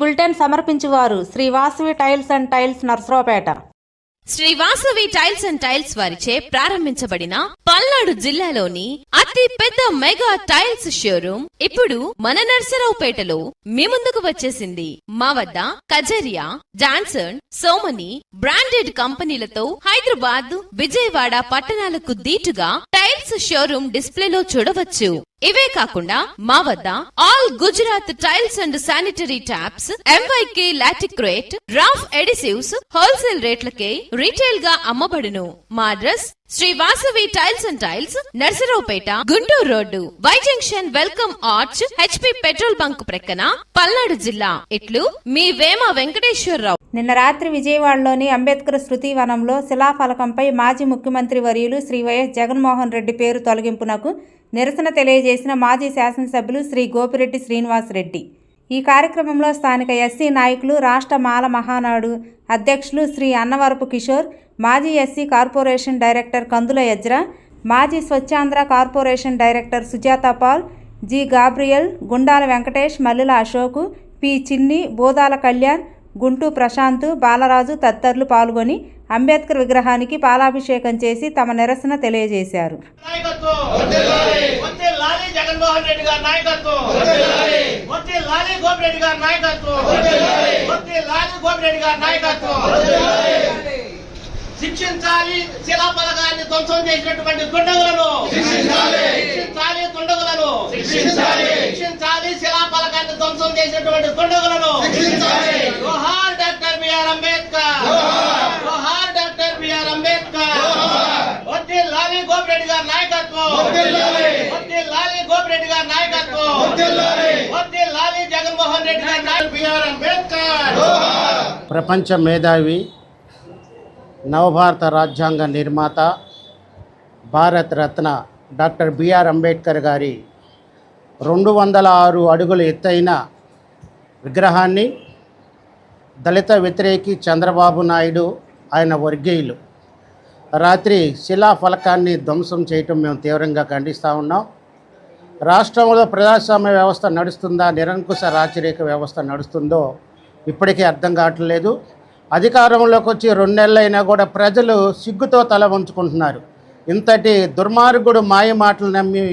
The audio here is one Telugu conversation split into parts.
Bulletin సమర్పించువారు Sri Vasavi tiles and tiles Narasaraopet. Sri Vasavi tiles and tiles వారిచే ప్రారంభించబడిన పల్నాడు జిల్లాలోని అతి పెద్ద మెగా టైల్స్ షోరూమ్ ఇప్పుడు మన నర్సరావుపేటలో మీ ముందుకు వచ్చేసింది. మా వద్ద కజరియా జాన్సన్ సోమని బ్రాండెడ్ కంపెనీలతో హైదరాబాద్ విజయవాడ పట్టణాలకు దీటుగా టైల్స్ షోరూమ్ డిస్ప్లేలో చూడవచ్చు. ఇవే కాకుండా మా వద్ద all Gujarat tiles and sanitary taps MYK Laticrete Roff adhesives wholesale రేట్లకే రీటైల్గా అమ్మబడును. మా address Sri Vasavi tiles and tiles Narasaraopet Guntur road. Y junction welcome arch HP petrol bunk ప్రక్కన పల్నాడు జిల్లా. ఇట్లు మీ వేమ వెంకటేశ్వరరావు. నిన్న రాత్రి విజయవాడలోని అంబేద్కర్ శృతి వనంలో శిలాఫలకంపై మాజీ ముఖ్యమంత్రి వర్యులు శ్రీ వైఎస్ జగన్మోహన్ రెడ్డి పేరు తొలగింపునకు నిరసన తెలియజేసిన మాజీ శాసనసభ్యులు శ్రీ గోపిరెడ్డి శ్రీనివాసరెడ్డి. ఈ కార్యక్రమంలో స్థానిక ఎస్సీ నాయకులు రాష్ట్ర మాల మహానాడు అధ్యక్షులు శ్రీ అన్నవరపు కిషోర్ మాజీ SC corporation director Kandula Ezra మాజీ Swachhandhra corporation director Sujatha Paul G Gabriel Gundala Venkatesh Mallula Ashok P Chinni Bodala Kalyan గుంటూ Prashanth Balaraju తదితరులు పాల్గొని అంబేద్కర్ విగ్రహానికి పాలాభిషేకం చేసి తమ నిరసన తెలియజేశారు. నాయకత్వం! వచ్చే లాలి! జగన్మోహన్ రెడ్డి గారి నాయకత్వం! వచ్చే లాలి! గోపిరెడ్డి గారి నాయకత్వం! వచ్చే లాలి! గోపిరెడ్డి గారి నాయకత్వం! శిక్షించాలి శిలాపలకాన్ని ధ్వంసం చేసినటువంటి దుండగులను! శిక్షించాలి! దుండగులను! శిక్షించాలి! శిలాపలకాన్ని ధ్వంసం చేసినటువంటి దుండగులను! జోహార్ డాక్టర్ బిఆర్ అంబేద్కర్ జోహార్ డాక్టర్ బిఆర్ అంబేద్కర్ వడ్డీ లాలి గోపిరెడ్డి గారి నాయకత్వం. వడ్డీ లాలి గోపిరెడ్డి గారి నాయకత్వం. లాలి జగన్మోహన్ రెడ్డి గారి నాయకత్వం. B R Ambedkar. ప్రపంచ మేధావి నవభారత రాజ్యాంగ నిర్మాత భారత రత్న డాక్టర్ బిఆర్ అంబేద్కర్ గారి రెండు వందల ఆరు అడుగుల ఎత్తైన విగ్రహాన్ని దళిత వ్యతిరేకి చంద్రబాబు నాయుడు ఆయన వర్గీయులు రాత్రి శిలాఫలకాన్ని ధ్వంసం చేయటం మేము తీవ్రంగా ఖండిస్తూ ఉన్నాం. రాష్ట్రంలో ప్రజాస్వామ్య వ్యవస్థ నడుస్తుందా నిరంకుశ రాచరిక వ్యవస్థ నడుస్తుందో ఇప్పటికీ అర్థం కావట్లేదు. అధికారంలోకి వచ్చి రెండు నెలలైనా కూడా ప్రజలు సిగ్గుతో తల వంచుకుంటున్నారు. ఇంతటి దుర్మార్గుడు మాయ మాటలు నమ్మి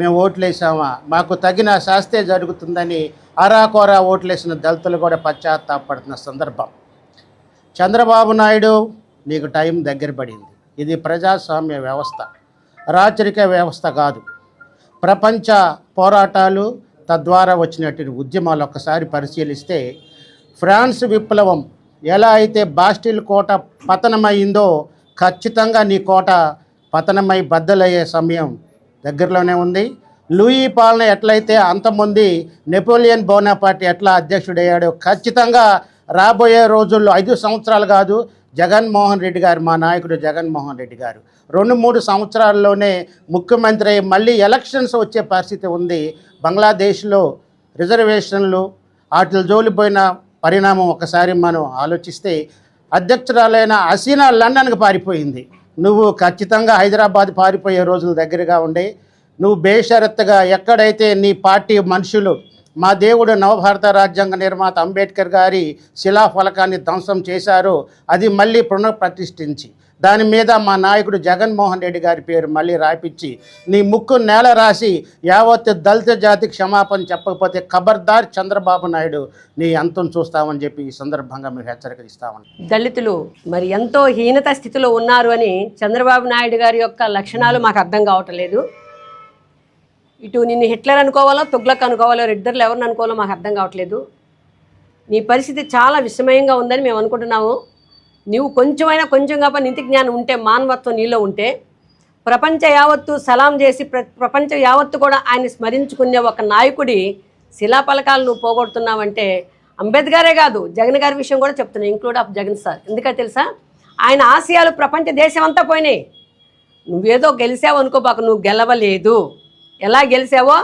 మేము ఓట్లేసామా? మాకు తగిన శాస్తే జరుగుతుందని అరాకోరా ఓట్లేసిన దళితులు కూడా పశ్చాత్తాపడుతున్న సందర్భం. చంద్రబాబు నాయుడు నీకు టైం దగ్గర పడింది. ఇది ప్రజాస్వామ్య వ్యవస్థ. రాచరిక వ్యవస్థ కాదు. ప్రపంచ పోరాటాలు తద్వారా వచ్చినటువంటి ఉద్యమాలు ఒక్కసారి పరిశీలిస్తే ఫ్రాన్స్ విప్లవం ఎలా అయితే బాస్టిల్ కోట పతనమైందో ఖచ్చితంగా నీ కోట పతనమై బద్దలయ్యే సమయం దగ్గరలోనే ఉంది. లూయి పాలన ఎట్లయితే అంతమంది నెపోలియన్ బోనాపార్టీ ఎట్లా అధ్యక్షుడయ్యాడో ఖచ్చితంగా రాబోయే రోజుల్లో ఐదు సంవత్సరాలు కాదు జగన్మోహన్ రెడ్డి గారు మా నాయకుడు జగన్మోహన్ రెడ్డి గారు. రెండు మూడు సంవత్సరాల్లోనే ముఖ్యమంత్రి మళ్ళీ ఎలక్షన్స్ వచ్చే పరిస్థితి ఉంది. బంగ్లాదేశ్లో రిజర్వేషన్లు వాటి జోలిపోయిన పరిణామం ఒకసారి మనం ఆలోచిస్తే అధ్యక్షురాలైన హసీనా లండన్కి పారిపోయింది. నువ్వు ఖచ్చితంగా హైదరాబాద్ పారిపోయే రోజులు దగ్గరగా ఉండే నువ్వు బేషరత్తుగా ఎక్కడైతే నీ పార్టీ మనుషులు మా దేవుడు నవభారత రాజ్యాంగ నిర్మాత అంబేద్కర్ గారి శిలాఫలకాన్ని ధ్వంసం చేశారో. అది మళ్ళీ పునఃప్రతిష్ఠించి దాని మీద మా నాయకుడు జగన్మోహన్ రెడ్డి గారి పేరు మళ్ళీ రాపిచ్చి నీ ముక్కు నేల రాసి యావత్ దళిత జాతి క్షమాపణ చెప్పకపోతే ఖబర్దార్ చంద్రబాబు నాయుడు నీ అంతం చూస్తామని చెప్పి ఈ సందర్భంగా మీరు హెచ్చరిక ఇస్తామని. దళితులు మరి ఎంతో హీనత స్థితిలో ఉన్నారు అని చంద్రబాబు నాయుడు గారి యొక్క లక్షణాలు మాకు అర్థం కావటం లేదు. ఇటు నిన్ను హిట్లర్ అనుకోవాలో తుగ్లక్ అనుకోవాలో ఇద్దరు ఎవరిని అనుకోవాలో మాకు అర్థం కావట్లేదు. నీ పరిస్థితి చాలా విషమయంగా ఉందని మేము అనుకుంటున్నాము. నీవు కొంచెమైనా కొంచెం కాప నీతి జ్ఞానం ఉంటే మానవత్వం నీలో ఉంటే ప్రపంచ యావత్తు సలాం చేసి ప్ర ప్రపంచ యావత్తు కూడా ఆయన స్మరించుకునే ఒక నాయకుడి శిలాపలకాలు నువ్వు పోగొడుతున్నావంటే అంబేద్కరే కాదు జగన్ గారి విషయం కూడా చెప్తున్నాను ఇంక్లూడ్ ఆఫ్ జగన్ సార్. ఎందుకంటే తెలుసా? ఆయన ఆశయాలు ప్రపంచ దేశం అంతా పోయినాయి. నువ్వేదో గెలిచావు అనుకోబాకు నువ్వు గెలవలేదు. ఎలా గెలిచావో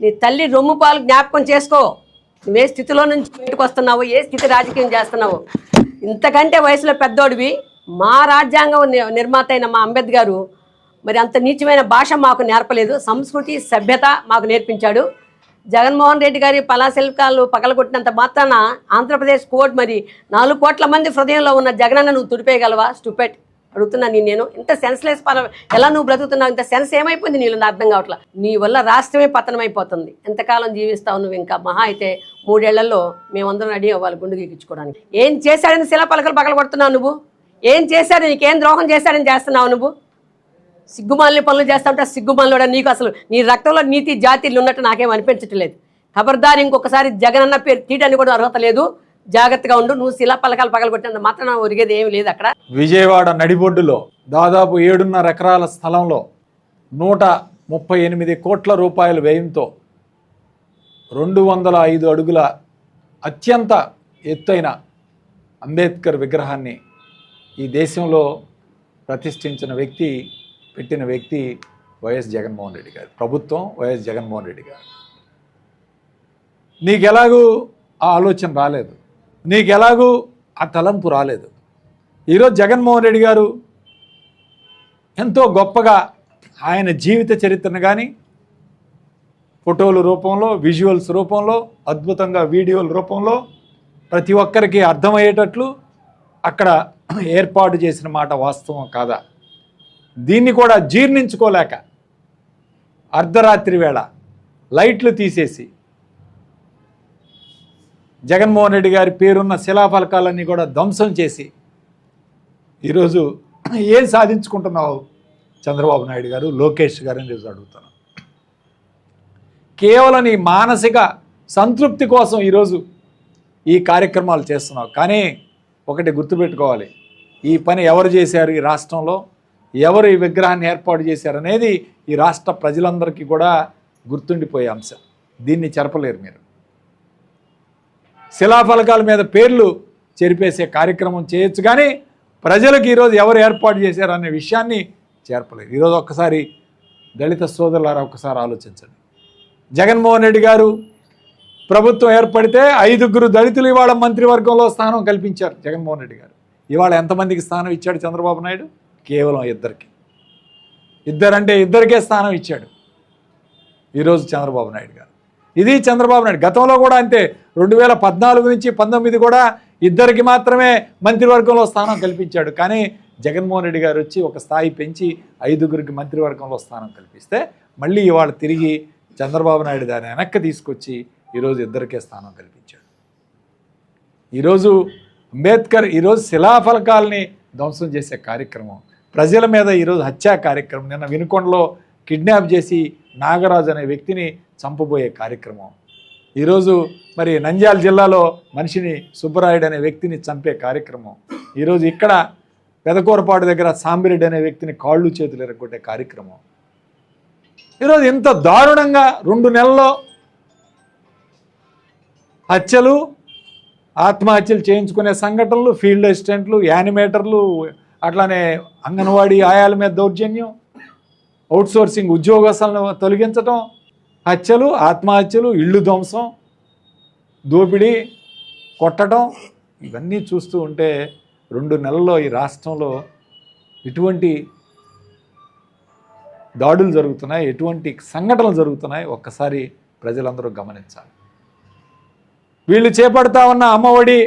నీ తల్లి రొమ్ము పాలు జ్ఞాపకం చేసుకో. నువ్వే స్థితిలో నుంచి బయటకు వస్తున్నావు ఏ స్థితి రాజకీయం చేస్తున్నావు. ఇంతకంటే వయసులో పెద్దోడివి. మా రాజ్యాంగం నిర్మాత అయిన మా అంబేద్కర్ మరి అంత నీచమైన భాష మాకు నేర్పలేదు. సంస్కృతి సభ్యత మాకు నేర్పించాడు. జగన్మోహన్ రెడ్డి గారి పలాశిల్కాలు పగలగొట్టినంత మాత్రాన ఆంధ్రప్రదేశ్ కోర్టు మరి నాలుగు కోట్ల మంది హృదయంలో ఉన్న జగనన్న నువ్వు తుడిపేయగలవా? స్టూపెట్ అడుగుతున్నా నేను నేను ఇంత సెన్స్లెస్ పన ఎలా నువ్వు బ్రతుకుతున్నావు? ఇంత సెన్స్ ఏమైపోయింది నీళ్ళు అర్థం కావట్లా. నీ వల్ల రాష్ట్రమే పతనమైపోతుంది. ఎంతకాలం జీవిస్తావు నువ్వు ఇంకా? మహా అయితే మూడేళ్ళలో మేమందరం రెడీ అవ్వాలి గుండు గీకించుకోవడానికి. ఏం చేశాడని శిలా పలకలు పగల కొడుతున్నావు నువ్వు? ఏం చేశాడు? నీకేం ద్రోహం చేశాడని చేస్తున్నావు నువ్వు? సిగ్గుమాలిన పనులు చేస్తా ఉంటే నీకు అసలు. నీ రక్తంలో నీతి జాతీయులు ఉన్నట్టు నాకేం అనిపించట్లేదు. ఖబర్దార్ ఇంకొకసారి జగనన్న పేరు తీయడానికి కూడా అర్హత లేదు. జాగ్రత్తగా ఉండు నువ్వు శిలా పలకాలు పగలగొట్టినంత మాత్రం ఒరిగేది ఏమి లేదు అక్కడ. విజయవాడ నడిబొడ్డులో దాదాపు ఏడున్నర ఎకరాల స్థలంలో నూట ముప్పై ఎనిమిది కోట్ల రూపాయల వ్యయంతో రెండు వందల ఐదు అడుగుల అత్యంత ఎత్తైన అంబేద్కర్ విగ్రహాన్ని ఈ దేశంలో ప్రతిష్ఠించిన వ్యక్తి పెట్టిన వ్యక్తి వైఎస్ జగన్మోహన్ రెడ్డి గారు. ప్రభుత్వం వైఎస్ జగన్మోహన్ రెడ్డి గారు. నీకు ఎలాగూ ఆ ఆలోచన రాలేదు. నీకు ఎలాగూ ఆ తలంపు రాలేదు. ఈరోజు జగన్మోహన్ రెడ్డి గారు ఎంతో గొప్పగా ఆయన జీవిత చరిత్రను కానీ ఫోటోల రూపంలో విజువల్స్ రూపంలో అద్భుతంగా వీడియోల రూపంలో ప్రతి ఒక్కరికి అర్థమయ్యేటట్లు అక్కడ ఏర్పాటు చేసిన మాట వాస్తవం కాదా? దీన్ని కూడా జీర్ణించుకోలేక అర్ధరాత్రి వేళ లైట్లు తీసేసి జగన్మోహన్ రెడ్డి గారి పేరున్న శిలాఫలకాలన్నీ కూడా ధ్వంసం చేసి ఈరోజు ఏం సాధించుకుంటున్నావు చంద్రబాబు నాయుడు గారు లోకేష్ గారిని అని ఈరోజు అడుగుతున్నాను కేవలం ఈ మానసిక సంతృప్తి కోసం ఈరోజు ఈ కార్యక్రమాలు చేస్తున్నావు. కానీ ఒకటి గుర్తుపెట్టుకోవాలి. ఈ పని ఎవరు చేశారు ఈ రాష్ట్రంలో? ఎవరు ఈ విగ్రహాన్ని ఏర్పాటు చేశారు అనేది ఈ రాష్ట్ర ప్రజలందరికీ కూడా గుర్తుండిపోయే అంశం. దీన్ని చెరపలేరు మీరు. శిలాఫలకాల మీద పేర్లు చెరిపేసే కార్యక్రమం చేయొచ్చు కానీ ప్రజలకు ఈరోజు ఎవరు ఏర్పాటు చేశారనే విషయాన్ని చేర్పలేదు. ఈరోజు ఒక్కసారి దళిత సోదరులారా ఒక్కసారి ఆలోచించండి. జగన్మోహన్ రెడ్డి గారు ప్రభుత్వం ఏర్పడితే ఐదుగురు దళితులు ఇవాళ మంత్రివర్గంలో స్థానం కల్పించారు జగన్మోహన్ రెడ్డి గారు. ఇవాళ ఎంతమందికి స్థానం ఇచ్చాడు చంద్రబాబు నాయుడు? కేవలం ఇద్దరికి. ఇద్దరంటే ఇద్దరికే స్థానం ఇచ్చాడు ఈరోజు చంద్రబాబు నాయుడు గారు. ఇది చంద్రబాబు నాయుడు. గతంలో కూడా అంతే. రెండు వేల పద్నాలుగు నుంచి పంతొమ్మిది కూడా ఇద్దరికి మాత్రమే మంత్రివర్గంలో స్థానం కల్పించాడు. కానీ జగన్మోహన్ రెడ్డి గారు వచ్చి ఒక స్థాయి పెంచి ఐదుగురికి మంత్రివర్గంలో స్థానం కల్పిస్తే మళ్ళీ ఇవాళ తిరిగి చంద్రబాబు నాయుడు దాన్ని వెనక్కి తీసుకొచ్చి ఈరోజు ఇద్దరికే స్థానం కల్పించాడు. ఈరోజు అంబేద్కర్ ఈరోజు శిలాఫలకాల్ని ధ్వంసం చేసే కార్యక్రమం ప్రజల మీద ఈరోజు హత్యా కార్యక్రమం నిన్న వినుకొండలో కిడ్నాప్ చేసి నాగరాజు అనే వ్యక్తిని చంపబోయే కార్యక్రమం. ఈరోజు మరి నంద్యాల జిల్లాలో మనిషిని సుబ్బరాయుడు అనే వ్యక్తిని చంపే కార్యక్రమం. ఈరోజు ఇక్కడ పెదకూరపాడు దగ్గర సాంబిరెడ్డి అనే వ్యక్తిని కాళ్ళు చేతులు ఎరగొట్టే కార్యక్రమం. ఈరోజు ఇంత దారుణంగా రెండు నెలల్లో హత్యలు ఆత్మహత్యలు చేయించుకునే సంఘటనలు ఫీల్డ్ అసిస్టెంట్లు యానిమేటర్లు అట్లానే అంగన్వాడీ ఆయాల మీద దౌర్జన్యం అవుట్సోర్సింగ్ ఉద్యోగస్తులను తొలగించటం హత్యలు ఆత్మహత్యలు ఇళ్ళు ధ్వంసం దోపిడీ కొట్టడం ఇవన్నీ చూస్తూ ఉంటే రెండు నెలల్లో ఈ రాష్ట్రంలో ఎటువంటి దాడులు జరుగుతున్నాయి ఎటువంటి సంఘటనలు జరుగుతున్నాయి ఒక్కసారి ప్రజలందరూ గమనించాలి. వీళ్ళు చేపడతా ఉన్న అమ్మఒడి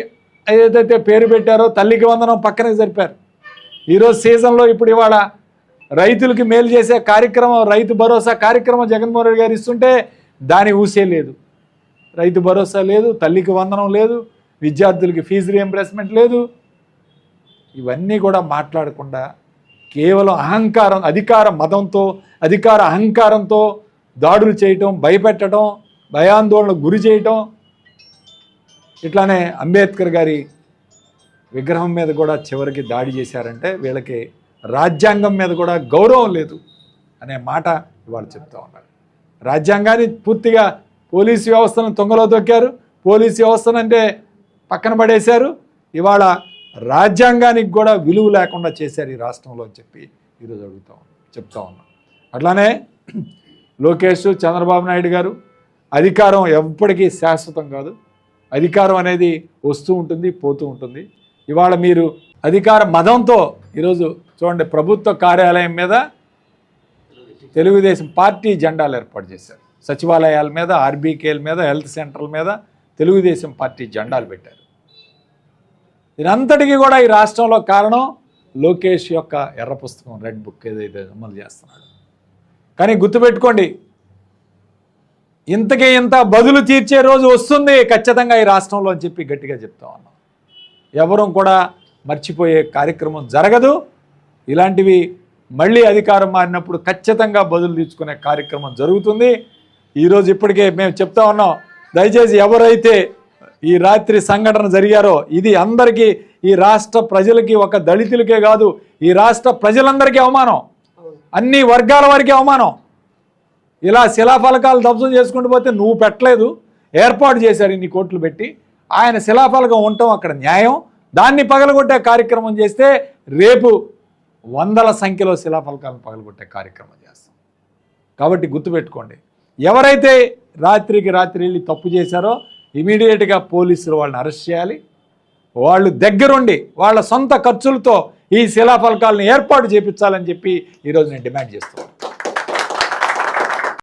ఏదైతే పేరు పెట్టారో తల్లికి వందనం పక్కనే జరిపారు. ఈరోజు సీజన్లో ఇప్పుడు ఇవాళ రైతులకి మేలు చేసే కార్యక్రమం రైతు భరోసా కార్యక్రమం జగన్మోహన్ రెడ్డి గారు ఇస్తుంటే దాని ఊసే లేదు. రైతు భరోసా లేదు తల్లికి వందనం లేదు విద్యార్థులకి ఫీజు రియంబర్స్మెంట్ లేదు. ఇవన్నీ కూడా మాట్లాడకుండా కేవలం అహంకారం అధికార మతంతో అధికార అహంకారంతో దాడులు చేయటం భయపెట్టడం భయాందోళనకు గురి చేయటం ఇట్లానే అంబేద్కర్ గారి విగ్రహం మీద కూడా చివరికి దాడి చేశారంటే వీళ్ళకి రాజ్యాంగం మీద కూడా గౌరవం లేదు అనే మాట ఇవాళ చెప్తా ఉన్నారు. రాజ్యాంగాన్ని పూర్తిగా పోలీసు వ్యవస్థను తొంగలో తొక్కారు. పోలీసు వ్యవస్థను అంటే పక్కన పడేశారు. ఇవాళ రాజ్యాంగానికి కూడా విలువ లేకుండా చేశారు ఈ రాష్ట్రంలో అని చెప్పి ఈరోజు అడుగుతా చెప్తా ఉన్నాం. అట్లానే లోకేష్ చంద్రబాబు నాయుడు గారు అధికారం ఎప్పటికీ శాశ్వతం కాదు. అధికారం అనేది వస్తూ ఉంటుంది పోతూ ఉంటుంది. ఇవాళ మీరు అధికార మదంతో ఈరోజు చూడండి ప్రభుత్వ కార్యాలయం మీద తెలుగుదేశం పార్టీ జెండాలు ఏర్పాటు చేశారు. సచివాలయాల మీద ఆర్బీకేల మీద హెల్త్ సెంటర్ల మీద తెలుగుదేశం పార్టీ జెండాలు పెట్టారు. దీనంతటికీ కూడా ఈ రాష్ట్రంలో కారణం లోకేష్ యొక్క ఎర్ర పుస్తకం రెడ్ బుక్ ఏదైతే అమలు చేస్తున్నాడు. కానీ గుర్తుపెట్టుకోండి ఇంతకీ ఇంత బదులు తీర్చే రోజు వస్తుంది ఖచ్చితంగా ఈ రాష్ట్రంలో అని చెప్పి గట్టిగా చెప్తా ఉన్నాం. ఎవరూ కూడా మర్చిపోయే కార్యక్రమం జరగదు. ఇలాంటివి మళ్ళీ అధికారం మారినప్పుడు ఖచ్చితంగా బదులు తీర్చుకునే కార్యక్రమం జరుగుతుంది. ఈరోజు ఇప్పటికే మేము చెప్తా ఉన్నాం దయచేసి ఎవరైతే ఈ రాత్రి సంఘటన జరిగారో ఇది అందరికీ ఈ రాష్ట్ర ప్రజలకి ఒక దళితులకే కాదు ఈ రాష్ట్ర ప్రజలందరికీ అవమానం. అన్ని వర్గాల వారికి అవమానం. ఇలా శిలాఫలకాలు ధ్వంసం చేసుకుంటూ పోతే నువ్వు పెట్టలేదు ఏర్పాటు చేశారు ఇన్ని కోట్లు పెట్టి ఆయన శిలాఫలకం ఉండటం అక్కడ న్యాయం. దాన్ని పగలగొట్టే కార్యక్రమం చేస్తే రేపు వందల సంఖ్యలో శిలాఫలకాలను పగలగొట్టే కార్యక్రమం చేస్తాం. కాబట్టి గుర్తుపెట్టుకోండి ఎవరైతే రాత్రికి రాత్రి వెళ్ళి తప్పు చేశారో ఇమీడియట్గా పోలీసులు వాళ్ళని అరెస్ట్ చేయాలి. వాళ్ళు దగ్గరుండి వాళ్ళ సొంత ఖర్చులతో ఈ శిలాఫలకాలను ఏర్పాటు చేపించాలని చెప్పి ఈరోజు నేను డిమాండ్ చేస్తున్నాను.